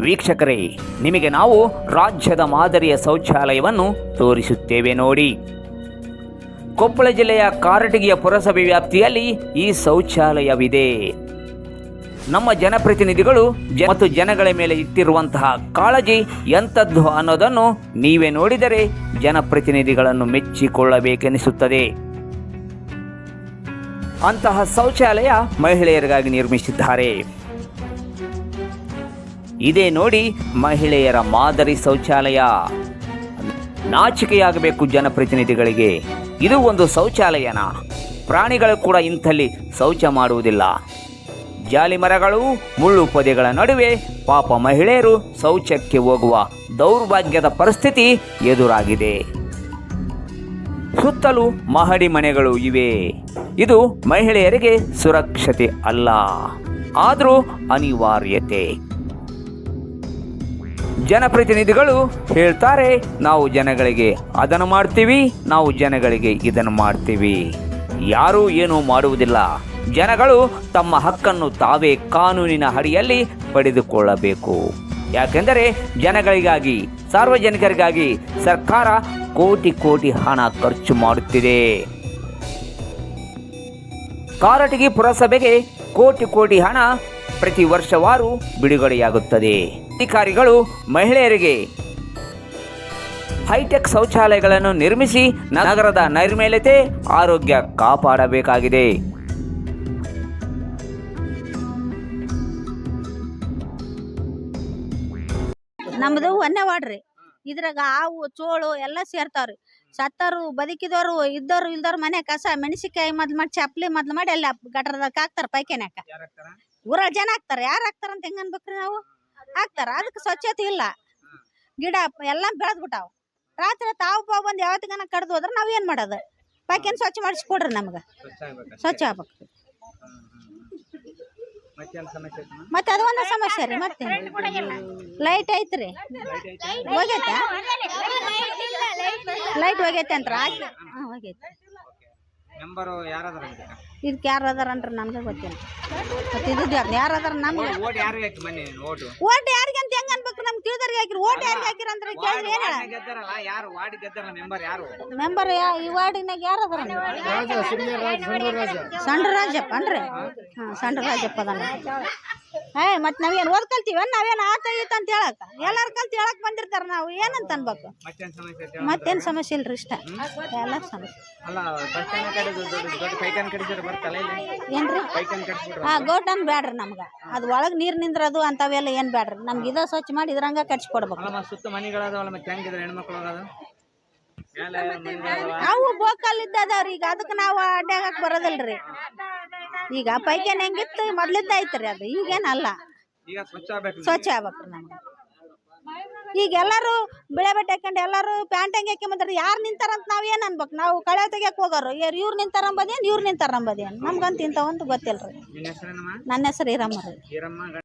ವೀಕ್ಷಕರೇ, ನಿಮಗೆ ನಾವು ರಾಜ್ಯದ ಮಾದರಿಯ ಶೌಚಾಲಯವನ್ನು ತೋರಿಸುತ್ತೇವೆ ನೋಡಿ. ಕೊಪ್ಪಳ ಜಿಲ್ಲೆಯ ಕಾರಟಗಿಯ ಪುರಸಭೆ ವ್ಯಾಪ್ತಿಯಲ್ಲಿ ಈ ಶೌಚಾಲಯವಿದೆ. ನಮ್ಮ ಜನಪ್ರತಿನಿಧಿಗಳು ಮತ್ತು ಜನಗಳ ಮೇಲೆ ಇಟ್ಟಿರುವಂತಹ ಕಾಳಜಿ ಎಂಥದ್ದು ಅನ್ನೋದನ್ನು ನೀವೇ ನೋಡಿದರೆ ಜನಪ್ರತಿನಿಧಿಗಳನ್ನು ಮೆಚ್ಚಿಕೊಳ್ಳಬೇಕೆನಿಸುತ್ತದೆ. ಅಂತಹ ಶೌಚಾಲಯ ಮಹಿಳೆಯರಿಗಾಗಿ ನಿರ್ಮಿಸಿದ್ದಾರೆ. ಇದೇ ನೋಡಿ ಮಹಿಳೆಯರ ಮಾದರಿ ಶೌಚಾಲಯ. ನಾಚಿಕೆಯಾಗಬೇಕು ಜನಪ್ರತಿನಿಧಿಗಳಿಗೆ. ಇದು ಒಂದು ಶೌಚಾಲಯನ? ಪ್ರಾಣಿಗಳು ಕೂಡ ಇಂಥಲ್ಲಿ ಶೌಚ ಮಾಡುವುದಿಲ್ಲ. ಜಾಲಿ ಮರಗಳು, ಮುಳ್ಳು ಪೊದೆಗಳ ನಡುವೆ ಪಾಪ ಮಹಿಳೆಯರು ಶೌಚಕ್ಕೆ ಹೋಗುವ ದೌರ್ಭಾಗ್ಯದ ಪರಿಸ್ಥಿತಿ ಎದುರಾಗಿದೆ. ಸುತ್ತಲೂ ಮಹಡಿ ಮನೆಗಳು ಇವೆ. ಇದು ಮಹಿಳೆಯರಿಗೆ ಸುರಕ್ಷತೆ ಅಲ್ಲ. ಆದರೂ ಅನಿವಾರ್ಯತೆ. ಜನಪ್ರತಿನಿಧಿಗಳು ಹೇಳ್ತಾರೆ, ನಾವು ಜನಗಳಿಗೆ ಅದನ್ನು ಮಾಡ್ತೀವಿ, ನಾವು ಜನಗಳಿಗೆ ಇದನ್ನು ಮಾಡ್ತೀವಿ. ಯಾರೂ ಏನೂ ಮಾಡುವುದಿಲ್ಲ. ಜನಗಳು ತಮ್ಮ ಹಕ್ಕನ್ನು ತಾವೇ ಕಾನೂನಿನ ಅಡಿಯಲ್ಲಿ ಪಡೆದುಕೊಳ್ಳಬೇಕು. ಯಾಕೆಂದರೆ ಜನಗಳಿಗಾಗಿ, ಸಾರ್ವಜನಿಕರಿಗಾಗಿ ಸರ್ಕಾರ ಕೋಟಿ ಕೋಟಿ ಹಣ ಖರ್ಚು ಮಾಡುತ್ತಿದೆ. ಕಾರಟಗಿ ಪುರಸಭೆಗೆ ಕೋಟಿ ಕೋಟಿ ಹಣ ಪ್ರತಿ ವರ್ಷವಾರು ಬಿಡುಗಡೆಯಾಗುತ್ತದೆ. ಅಧಿಕಾರಿಗಳು, ಮಹಿಳೆಯರಿಗೆ ಹೈಟೆಕ್ ಶೌಚಾಲಯಗಳನ್ನು ನಿರ್ಮಿಸಿ ನಗರದ ನೈರ್ಮಲ್ಯತೆ, ಆರೋಗ್ಯ ಕಾಪಾಡಬೇಕಾಗಿದೆ. ನಮ್ದು ಒನ್ನೆ ವಾಡ್ರಿ ಇದ್ರಾಗ ಹಾವು, ಚೋಳು ಎಲ್ಲ ಸೇರ್ತಾವ್ರಿ. ಸತ್ತರು ಬದುಕಿದವರು, ಇದ್ದವ್ರು, ಇಲ್ದವ್ರ ಮನೆ ಕಸ ಮೆಣಸಿಕಾಯಿ ಮೊದ್ಲು ಮಾಡಿ ಚಪ್ಲಿ ಮೊದ್ಲು ಮಾಡಿ ಎಲ್ಲ ಗಟ್ರದಾಗ ಹಾಕ್ತಾರ ಪೈಖಾನ್ಯಾಕ ಊರ ಜನ ಹಾಕ್ತಾರೆ. ಯಾರು ಹಾಕ್ತಾರ ಅಂತ ಹೆಂಗ ಅನ್ಬೇಕ್ರಿ ನಾವು? ಹಾಕ್ತಾರ. ಅದಕ್ಕೆ ಸ್ವಚ್ಛತೆ ಇಲ್ಲ. ಗಿಡ ಎಲ್ಲ ಬೆಳೆದ್ ಬಿಟ್ಟಾವ ರಾತ್ರಿ ತಾವು ಪಾವು ಬಂದು ಯಾವತ್ತಿಗನ ಕಡ್ದು ಹೋದ್ರೆ ನಾವು ಏನ್ ಮಾಡೋದು? ಪಾಕಿನ ಸ್ವಚ್ಛ ಮಾಡಿಸಿ ಕೊಡ್ರಿ ನಮ್ಗೆ. ಸ್ವಚ್ಛ ಆಗ್ಬೇಕು ಮತ್ತೆ ಅದು ಒಂದು ಸಮಸ್ಯೆ ರೀ ಮತ್ತೆ ಲೈಟ್ ಐತ್ರಿ. ಹೋಗೈತೆ? ಲೈಟ್ ಹೋಗೈತೆ ಅಂತ ಹಾಂ ಹೋಗೈತೆ. ಇದಕ್ಕೆ ಯಾರು ಅದಾರನ್ರಿ ನಮ್ಗೆ ಗೊತ್ತಿಲ್ಲ. ಮತ್ತೆ ಇದು ಯಾರು ಅದಾರ ನಮ್ಗೆ? ಓಟ್ ಯಾರು ಹಾಕಿ ಬನ್ನಿ ನೀನು ಓಟು. ಓಟ್ ಯಾರಿಗೆ ಅಂತ ಹೆಂಗ್ ಅನ್ಬೇಕು ನಮ್ಗೆ? ತಿಳಿದವ್ರಿಗೆ ಹಾಕಿರಿ ಓಟ್ ಯಾರಿಗೆ ಹಾಕಿರ ಅಂದ್ರೆ ಕೇಳಿದ್ರೆ ಏನ್ ಹೇಳ? ಗೆದ್ದಾರಲ್ಲ ಯಾರು? ವಾರ್ಡ್ ಗೆದ್ದಾರಲ್ಲ ಮೆಂಬರ್ ಯಾರು? ಮೆಂಬರ್ ಈ ವಾರ್ಡಿನಾಗ ಯಾರು ಅದಾರ ಸಣ್ಣ ರಾಜಪ್ಪ ಅನ್ರಿ? ಹಾಂ ಸಣ್ಣ ರಾಜಪ್ಪ ಅದಾನ. ಏ ಮತ್ ನಾವೇನು ಓದ್ ಕಲ್ತೀವಿ ನಾವೇನು ಆತ ಈತ ಅಂತ ಹೇಳಕ್ಕ? ಎಲ್ಲಾರು ಕಲ್ತು ಹೇಳಕ್ ಬಂದಿರ್ತಾರ ನಾವು ಏನಂತ ಅನ್ಬೇಕು? ಮತ್ತೇನ್ ಸಮಸ್ಯೆ ಇಲ್ರಿ ಇಷ್ಟ. ಎಲ್ಲ ಸಮಸ್ಯೆ. ಏನ್ರಿ? ಹಾ ಗೋಟನ್ ಬ್ಯಾಡ್ರಿ ನಮ್ಗ. ಅದು ಒಳಗೆ ನೀರು ನಿಂದ್ರದು ಅಂತವೆಲ್ಲ ಏನು ಬ್ಯಾಡ್ರಿ. ನಮ್ಗೆ ಇದ ಸ್ವಚ್ಛ ಮಾಡಿ ಇದ್ರಂಗ ಕಟ್ಸಿ ಕೊಡ್ಬೇಕು ಅವು ಬೋಕಲ್ ಇದ್ದದವ್ರಿ ಈಗ ಅದಕ್ಕೆ ನಾವು ಅಡ್ಡಾಗಕ್ ಬರೋದಿಲ್ರಿ. ಈಗ ಪೈಖಾನೆ ಹೆಂಗಿತ್ತು? ಮೊದ್ಲಿದ್ದ ಐತ್ರಿ ಅದು. ಈಗೇನಲ್ಲ. ಈಗ ಸ್ವಚ್ಛ ಆಗ್ಬೇಕು ಸ್ವಚ್ಛ ಆಗ್ಬೇಕ್ರಿ ನಮ್ಗೆ. ಈಗ ಎಲ್ಲರೂ ಬಿಳೆ ಬಟ್ಟೆ ಹಾಕೊಂಡು ಎಲ್ಲರೂ ಪ್ಯಾಂಟ್ ಹಂಗೆ ಹಾಕೊಂಬಂದ್ರೆ ಯಾರು ನಿಂತಾರಂತ ನಾವು ಏನು ಅನ್ಬೇಕು? ನಾವು ಕಳೆ ತೆಗಿಯಕ್ ಹೋಗೋರು. ಯಾರು ಇವ್ರು ನಿಂತಾರಂಬದೇನು ಇವ್ರು ನಿಂತಾರಂಬದೇನು ನಮ್ಗಂತ ಇಂಥ ಒಂದು ಗೊತ್ತಿಲ್ರಿ ರೀ ನನ್ನ ಹೆಸರು ಈರಮ್ಮ ರೀ.